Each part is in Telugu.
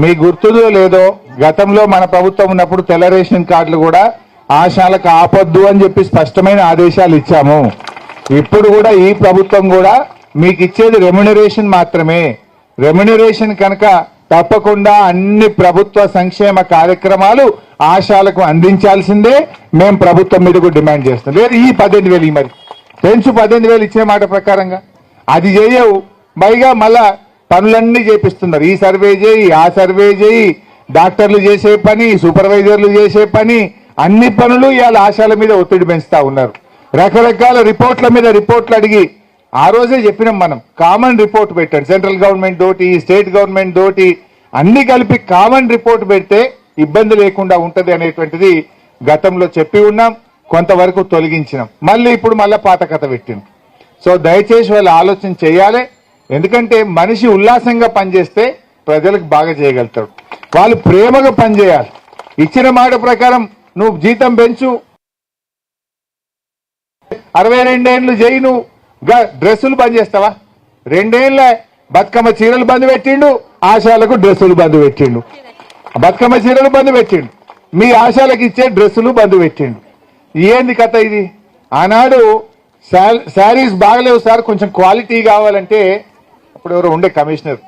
మీ గుర్తుందో లేదో గతంలో మన ప్రభుత్వం ఉన్నప్పుడు తెల్ల రేషన్ కార్డులు కూడా ఆశాలకు ఆపొద్దు అని చెప్పి స్పష్టమైన ఆదేశాలు ఇచ్చాము. ఇప్పుడు కూడా ఈ ప్రభుత్వం కూడా మీకు ఇచ్చేది రెమ్యునరేషన్ మాత్రమే. రెమ్యునరేషన్ కనుక తప్పకుండా అన్ని ప్రభుత్వ సంక్షేమ కార్యక్రమాలు ఆశాలకు అందించాల్సిందే. మేము ప్రభుత్వం మీద కూడా డిమాండ్ చేస్తాం లేదు ఈ పద్దెనిమిది వేలు ఈ మరి. పెంచు పద్దెనిమిది వేలు ఇచ్చే మాట ప్రకారంగా. అది చేయవు. పైగా మళ్ళా పనులన్నీ చేపిస్తున్నారు. ఈ సర్వే చేయి ఆ సర్వే చేయి డాక్టర్లు చేసే పని సూపర్వైజర్లు చేసే పని అన్ని పనులు ఇవాళ ఆశాల మీద ఒత్తిడి పెంచుతా ఉన్నారు. రకరకాల రిపోర్ట్ల మీద రిపోర్ట్లు అడిగి ఆ రోజే చెప్పినాం మనం కామన్ రిపోర్ట్ పెట్టండి. సెంట్రల్ గవర్నమెంట్ తోటి స్టేట్ గవర్నమెంట్ తోటి అన్ని కలిపి కామన్ రిపోర్ట్ పెడితే ఇబ్బంది లేకుండా ఉంటది అనేటువంటిది గతంలో చెప్పి ఉన్నాం కొంతవరకు తొలగించినాం. మళ్ళీ ఇప్పుడు మళ్ళీ పాత కథ పెట్టినాం. సో దయచేసి వాళ్ళు ఆలోచన చేయాలి. ఎందుకంటే మనిషి ఉల్లాసంగా పనిచేస్తే ప్రజలకు బాగా చేయగలుగుతాడు. వాళ్ళు ప్రేమగా పనిచేయాలి. ఇచ్చిన మాట ప్రకారం నువ్వు జీతం పెంచు. అరవై రెండేళ్ళు చేయి నువ్వు. డ్రెస్సులు బంద్ చేస్తావా? రెండేళ్ళ బతుకమ్మ చీరలు బంద్ పెట్టిండు ఆశాలకు డ్రెస్సులు బంద్ పెట్టిండు. బతుకమ్మ చీరలు బంద్ పెట్టిండు. మీ ఆశాలకు ఇచ్చే డ్రెస్సులు బంద్ పెట్టిండు. ఏంది కథ ఇది? ఆనాడు శారీస్ బాగలేవు సార్ కొంచెం క్వాలిటీ కావాలంటే అప్పుడు ఎవరో ఉండే కమిషనర్.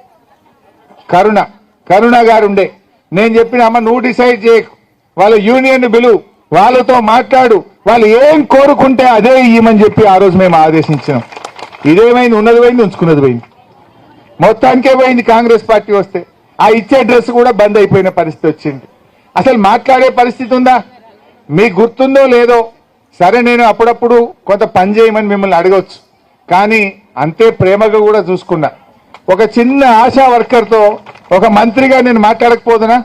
కరుణ కరుణ గారు ఉండే. నేను చెప్పిన అమ్మ నువ్వు డిసైడ్ చేయకు. వాళ్ళ యూనియన్ బిలువు వాళ్ళతో మాట్లాడు. వాళ్ళు ఏం కోరుకుంటే అదే ఇయ్యమని చెప్పి ఆ రోజు మేము ఆదేశించినాం. ఇదేమైంది? ఉన్నది పోయింది ఉంచుకున్నది పోయింది. మొత్తానికే పోయింది కాంగ్రెస్ పార్టీ వస్తే. ఆ ఇచ్చే డ్రెస్ కూడా బంద్ అయిపోయిన పరిస్థితి వచ్చింది. అసలు మాట్లాడే పరిస్థితి ఉందా? మీకు గుర్తుందో లేదో? సరే నేను అప్పుడప్పుడు కొంత పని చేయమని మిమ్మల్ని అడగవచ్చు కానీ అంతే ప్రేమగా కూడా చూసుకున్నా. ఒక చిన్న ఆశా వర్కర్తో ఒక మంత్రిగా నేను మాట్లాడకపోదునా?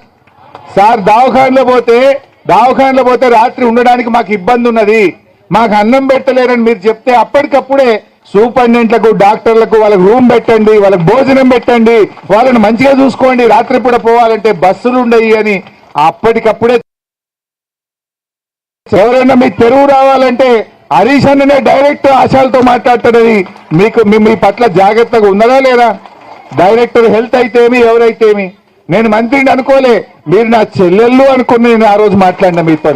సార్ దావఖాన్లో పోతే దావఖాన్లో పోతే రాత్రి ఉండడానికి మాకు ఇబ్బంది ఉన్నది. మాకు అన్నం పెట్టలేరని మీరు చెప్తే అప్పటికప్పుడే సూపరింటెండెంట్లకు డాక్టర్లకు వాళ్ళకి రూమ్ పెట్టండి వాళ్ళకి భోజనం పెట్టండి వాళ్ళని మంచిగా చూసుకోండి రాత్రిపూట పోవాలంటే బస్సులు ఉండయి అని అప్పటికప్పుడే ఎవరైనా మీ తెరువు రావాలంటే హరీష్ అన్ననే డైరెక్ట్ ఆశాలతో మాట్లాడతాడని మీకు మీ పట్ల జాగ్రత్తగా ఉన్నదా లేదా? డైరెక్టర్ హెల్త్ అయితేమి ఎవరైతేమి? నేను మంత్రిని అనుకోలే. మీరు నా చెల్లెళ్ళు అనుకుని నేను ఆ రోజు మాట్లాడిన మీతో.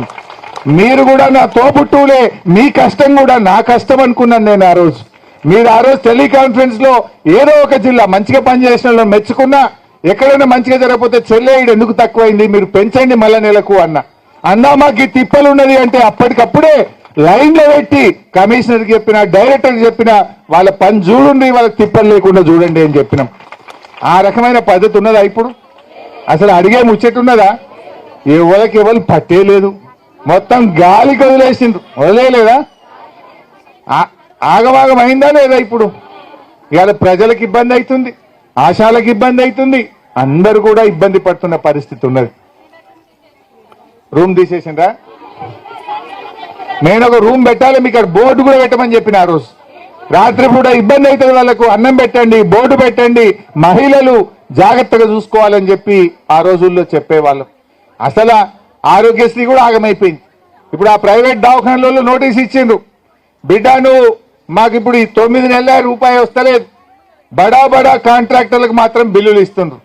మీరు కూడా నా తోపుట్టులే మీ కష్టం కూడా నా కష్టం అనుకున్నాను నేను ఆ రోజు. మీరు ఆ రోజు టెలికాన్ఫరెన్స్లో ఏదో ఒక జిల్లా మంచిగా పనిచేసిన వాళ్ళని మెచ్చుకున్నా ఎక్కడైనా మంచిగా జరగకపోతే చెల్లెడు ఎందుకు తక్కువైంది? మీరు పెంచండి మళ్ళా నెలకు అన్న. అన్నా మాకు ఈ తిప్పలు ఉన్నది అంటే అప్పటికప్పుడే లైన్లో పెట్టి కమిషనర్ చెప్పిన డైరెక్టర్ చెప్పిన వాళ్ళ పని చూడండి వాళ్ళ తిప్పలు లేకుండా చూడండి అని చెప్పినాం. ఆ రకమైన పద్ధతి ఉన్నదా ఇప్పుడు? అసలు అడిగే ముచ్చట్టున్నదా ఎవరికి ఎవరు పట్టేలేదు మొత్తం గాలికి వదిలేసిండ్రు వదిలేయలేదా? ఆ- ఆగమాగం అయిందా లేదా ఇప్పుడు? ఇవాళ ప్రజలకు ఇబ్బంది అవుతుంది ఆశాలకు ఇబ్బంది అవుతుంది అందరు కూడా ఇబ్బంది పడుతున్న పరిస్థితి ఉన్నది. రూమ్ తీసేసిండ్రా? నేను ఒక రూమ్ పెట్టాలి మీకు అక్కడ బోర్డు కూడా పెట్టమని చెప్పిన ఆ రోజు. రాత్రి పూట ఇబ్బంది అవుతుంది వాళ్ళకు అన్నం పెట్టండి బోర్డు పెట్టండి మహిళలు జాగ్రత్తగా చూసుకోవాలని చెప్పి ఆ రోజుల్లో చెప్పేవాళ్ళం. అసలు ఆరోగ్యశ్రీ కూడా ఆగమైపోయింది. ఇప్పుడు ఆ ప్రైవేట్ దవాఖానలలో నోటీస్ ఇచ్చిండ్రు. బిడ్డ నువ్వు మాకు ఇప్పుడు ఈ తొమ్మిది నెలల రూపాయి వస్తలేదు. బడా బడా కాంట్రాక్టర్లకు మాత్రం బిల్లులు ఇస్తుండ్రు.